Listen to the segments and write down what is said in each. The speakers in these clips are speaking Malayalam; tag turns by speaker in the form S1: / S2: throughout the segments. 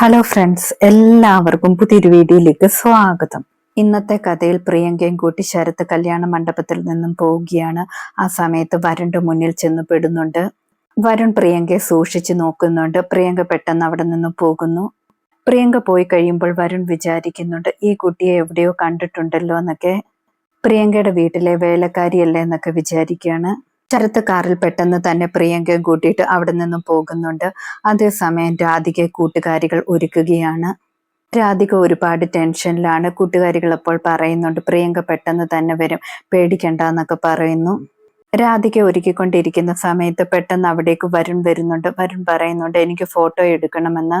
S1: ഹലോ ഫ്രണ്ട്സ് എല്ലാവർക്കും പുതിയൊരു വീഡിയോയിലേക്ക് സ്വാഗതം. ഇന്നത്തെ കഥയിൽ പ്രിയങ്കയും കൂട്ടി ശരത്ത് കല്യാണ മണ്ഡപത്തിൽ നിന്നും പോവുകയാണ്. ആ സമയത്ത് വരുണിന്റെ മുന്നിൽ ചെന്ന് പെടുന്നുണ്ട്. വരുൺ പ്രിയങ്കയെ സൂക്ഷിച്ചു നോക്കുന്നുണ്ട്. പ്രിയങ്ക പെട്ടെന്ന് അവിടെ നിന്നും പോകുന്നു. പ്രിയങ്ക പോയി കഴിയുമ്പോൾ വരുൺ വിചാരിക്കുന്നുണ്ട് ഈ കുട്ടിയെ എവിടെയോ കണ്ടിട്ടുണ്ടല്ലോ എന്നൊക്കെ. പ്രിയങ്കയുടെ വീട്ടിലെ വേലക്കാരിയല്ലേ എന്നൊക്കെ വിചാരിക്കുകയാണ്. ശരത്ത് കാറിൽ പെട്ടെന്ന് തന്നെ പ്രിയങ്കയും കൂട്ടിയിട്ട് അവിടെ നിന്നും പോകുന്നുണ്ട്. അതേസമയം രാധികയെ കൂട്ടുകാരികൾ ഒരുക്കുകയാണ്. രാധിക ഒരുപാട് ടെൻഷനിലാണ്. കൂട്ടുകാരികൾ അപ്പോൾ പറയുന്നുണ്ട് പ്രിയങ്ക പെട്ടെന്ന് തന്നെ വരും. പേടിക്കണ്ട എന്നൊക്കെ പറയുന്നു. രാധിക ഒരുക്കിക്കൊണ്ടിരിക്കുന്ന സമയത്ത് പെട്ടെന്ന് അവിടേക്ക് വരുൺ വരുന്നുണ്ട്. വരുൺ പറയുന്നുണ്ട് എനിക്ക് ഫോട്ടോ എടുക്കണമെന്ന്.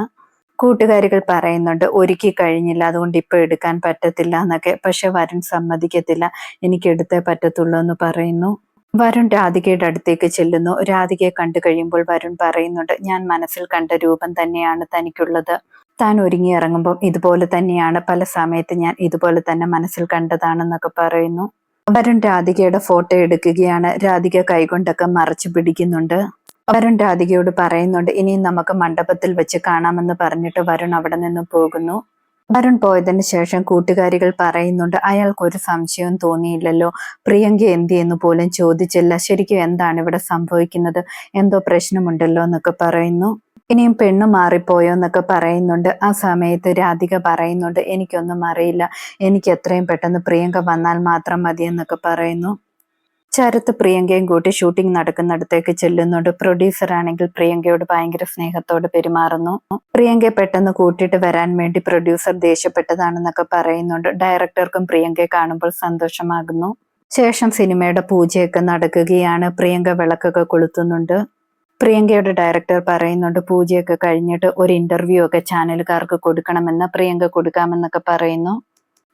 S1: കൂട്ടുകാരികൾ പറയുന്നുണ്ട് ഒരുക്കി കഴിഞ്ഞില്ല അതുകൊണ്ട് ഇപ്പൊ എടുക്കാൻ പറ്റത്തില്ല എന്നൊക്കെ. പക്ഷെ വരുൺ സമ്മതിക്കത്തില്ല എനിക്ക് എടുത്തേ പറ്റത്തുള്ളൂ എന്ന് പറയുന്നു. വരുൺ രാധികയുടെ അടുത്തേക്ക് ചെല്ലുന്നു. രാധികയെ കണ്ടു കഴിയുമ്പോൾ വരുൺ പറയുന്നുണ്ട് ഞാൻ മനസ്സിൽ കണ്ട രൂപം തന്നെയാണ് തനിക്കുള്ളത്. താൻ ഒരുങ്ങി ഇറങ്ങുമ്പോൾ ഇതുപോലെ തന്നെയാണ്. പല സമയത്ത് ഞാൻ ഇതുപോലെ തന്നെ മനസ്സിൽ കണ്ടതാണെന്നൊക്കെ പറയുന്നു. വരുൺ രാധികയുടെ ഫോട്ടോ എടുക്കുകയാണ്. രാധിക കൈകൊണ്ടൊക്കെ മറച്ചു പിടിക്കുന്നുണ്ട്. വരുൺ രാധികയോട് പറയുന്നുണ്ട് ഇനിയും നമുക്ക് മണ്ഡപത്തിൽ വെച്ച് കാണാമെന്ന് പറഞ്ഞിട്ട് വരുൺ അവിടെ നിന്ന് പോകുന്നു. വരുൺ പോയതിന് ശേഷം കൂട്ടുകാരികൾ പറയുന്നുണ്ട് അയാൾക്കൊരു സംശയവും തോന്നിയില്ലല്ലോ. പ്രിയങ്ക എന്തി എന്ന് പോലും ചോദിച്ചില്ല. ശരിക്കും എന്താണ് ഇവിടെ സംഭവിക്കുന്നത്? എന്തോ പ്രശ്നമുണ്ടല്ലോ എന്നൊക്കെ പറയുന്നു. ഇനിയും പെണ്ണ് മാറിപ്പോയോ എന്നൊക്കെ പറയുന്നുണ്ട്. ആ സമയത്ത് രാധിക പറയുന്നുണ്ട് എനിക്കൊന്നും അറിയില്ല. എനിക്ക് എത്രയും പെട്ടെന്ന് പ്രിയങ്ക വന്നാൽ മാത്രം മതി എന്നൊക്കെ പറയുന്നു. ശരത്ത് പ്രിയങ്കയും കൂട്ടി ഷൂട്ടിംഗ് നടക്കുന്നിടത്തേക്ക് ചെല്ലുന്നുണ്ട്. പ്രൊഡ്യൂസർ ആണെങ്കിൽ പ്രിയങ്കയോട് ഭയങ്കര സ്നേഹത്തോട് പെരുമാറുന്നു. പ്രിയങ്കയെ പെട്ടെന്ന് കൂട്ടിയിട്ട് വരാൻ വേണ്ടി പ്രൊഡ്യൂസർ ദേഷ്യപ്പെട്ടതാണെന്നൊക്കെ പറയുന്നുണ്ട്. ഡയറക്ടർക്കും പ്രിയങ്കയെ കാണുമ്പോൾ സന്തോഷമാകുന്നു. ശേഷം സിനിമയുടെ പൂജയൊക്കെ നടക്കുകയാണ്. പ്രിയങ്ക വിളക്കൊക്കെ കൊളുത്തുന്നുണ്ട്. പ്രിയങ്കയുടെ ഡയറക്ടർ പറയുന്നുണ്ട് പൂജയൊക്കെ കഴിഞ്ഞിട്ട് ഒരു ഇന്റർവ്യൂ ഒക്കെ ചാനലുകാർക്ക് കൊടുക്കണമെന്ന്. പ്രിയങ്ക കൊടുക്കാമെന്നൊക്കെ പറയുന്നു.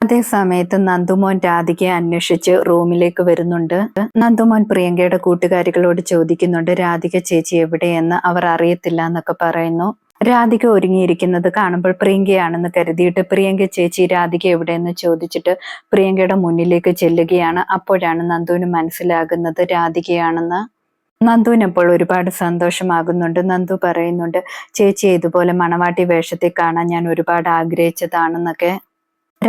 S1: അതേ സമയത്ത് നന്ദുമോൻ രാധികയെ അന്വേഷിച്ച് റൂമിലേക്ക് വരുന്നുണ്ട്. നന്ദുമോൻ പ്രിയങ്കയുടെ കൂട്ടുകാരികളോട് ചോദിക്കുന്നുണ്ട് രാധിക ചേച്ചി എവിടെയെന്ന്? അവർ അറിയത്തില്ല എന്നൊക്കെ പറയുന്നു. രാധിക ഒരുങ്ങിയിരിക്കുന്നത് കാണുമ്പോൾ പ്രിയങ്കയാണെന്ന് കരുതിയിട്ട് പ്രിയങ്ക ചേച്ചി രാധിക എവിടെയെന്ന്? ചോദിച്ചിട്ട് പ്രിയങ്കയുടെ മുന്നിലേക്ക് ചെല്ലുകയാണ്. അപ്പോഴാണ് നന്ദുവിന് മനസ്സിലാകുന്നത് രാധികയാണെന്ന്. നന്ദുവിന് അപ്പോൾ ഒരുപാട് സന്തോഷമാകുന്നുണ്ട്. നന്ദു പറയുന്നുണ്ട് ചേച്ചി ഇതുപോലെ മണവാട്ടി വേഷത്തിൽ കാണാൻ ഞാൻ ഒരുപാട് ആഗ്രഹിച്ചതാണെന്നൊക്കെ.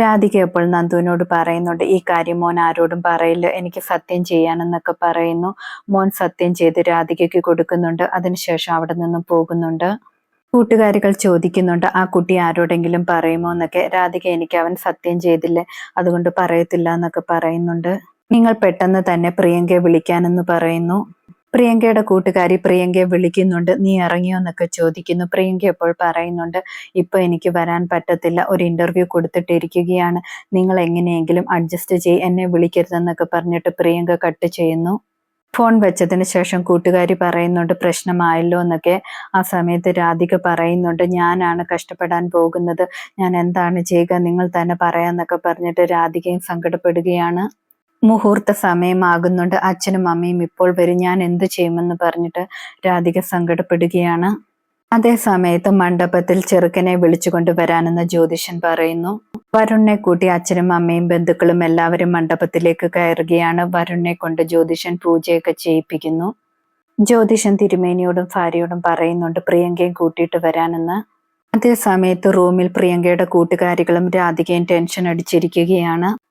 S1: രാധിക അപ്പോൾ നന്ദുവിനോട് പറയുന്നുണ്ട് ഈ കാര്യം മോൻ ആരോടും പറയില്ല. എനിക്ക് സത്യം ചെയ്യാനെന്നൊക്കെ പറയുന്നു. മോൻ സത്യം ചെയ്ത് രാധികയ്ക്ക് കൊടുക്കുന്നുണ്ട്. അതിനുശേഷം അവിടെ നിന്നും പോകുന്നുണ്ട്. കൂട്ടുകാരികൾ ചോദിക്കുന്നുണ്ട് ആ കുട്ടി ആരോടെങ്കിലും പറയുമോ എന്നൊക്കെ. രാധിക എനിക്ക് അവൻ സത്യം ചെയ്തില്ലേ? അതുകൊണ്ട് പറയത്തില്ല എന്നൊക്കെ പറയുന്നുണ്ട്. നിങ്ങൾ പെട്ടെന്ന് തന്നെ പ്രിയങ്കയെ വിളിക്കാനെന്ന് പറയുന്നു. പ്രിയങ്കയുടെ കൂട്ടുകാരി പ്രിയങ്കയെ വിളിക്കുന്നുണ്ട്. നീ ഇറങ്ങിയോ എന്നൊക്കെ ചോദിക്കുന്നു. പ്രിയങ്ക എപ്പോൾ പറയുന്നുണ്ട് ഇപ്പൊ എനിക്ക് വരാൻ പറ്റത്തില്ല. ഒരു ഇന്റർവ്യൂ കൊടുത്തിട്ടിരിക്കുകയാണ്. നിങ്ങൾ എങ്ങനെയെങ്കിലും അഡ്ജസ്റ്റ് ചെയ്യ്. എന്നെ വിളിക്കരുതെന്നൊക്കെ പറഞ്ഞിട്ട് പ്രിയങ്ക കട്ട് ചെയ്യുന്നു. ഫോൺ വെച്ചതിന് ശേഷം കൂട്ടുകാരി പറയുന്നുണ്ട് പ്രശ്നമായല്ലോ എന്നൊക്കെ. ആ സമയത്ത് രാധിക പറയുന്നുണ്ട് ഞാനാണ് കഷ്ടപ്പെടാൻ പോകുന്നത്. ഞാൻ എന്താണ് ചെയ്യുക? നിങ്ങൾ തന്നെ പറയാന്നൊക്കെ പറഞ്ഞിട്ട് രാധികയും സങ്കടപ്പെടുകയാണ്. മുഹൂർത്ത സമയമാകുന്നുണ്ട്. അച്ഛനും അമ്മയും ഇപ്പോൾ വരും. ഞാൻ എന്തു ചെയ്യുമെന്ന് പറഞ്ഞിട്ട് രാധിക സങ്കടപ്പെടുകയാണ്. അതേ സമയത്ത് മണ്ഡപത്തിൽ ചെറുക്കനെ വിളിച്ചുകൊണ്ട് വരാനെന്ന് ജ്യോതിഷൻ പറയുന്നു. വരുണിനെ കൂട്ടി അച്ഛനും അമ്മയും ബന്ധുക്കളും എല്ലാവരും മണ്ഡപത്തിലേക്ക് കയറുകയാണ്. വരുണിനെ കൊണ്ട് ജ്യോതിഷൻ പൂജയൊക്കെ ചെയ്യിപ്പിക്കുന്നു. ജ്യോതിഷൻ തിരുമേനിയോടും ഭാര്യയോടും പറയുന്നുണ്ട് പ്രിയങ്കയും കൂട്ടിയിട്ട് വരാനെന്ന്. അതേ സമയത്ത് റൂമിൽ പ്രിയങ്കയുടെ കൂട്ടുകാരികളും രാധികയും ടെൻഷൻ അടിച്ചിരിക്കുകയാണ്.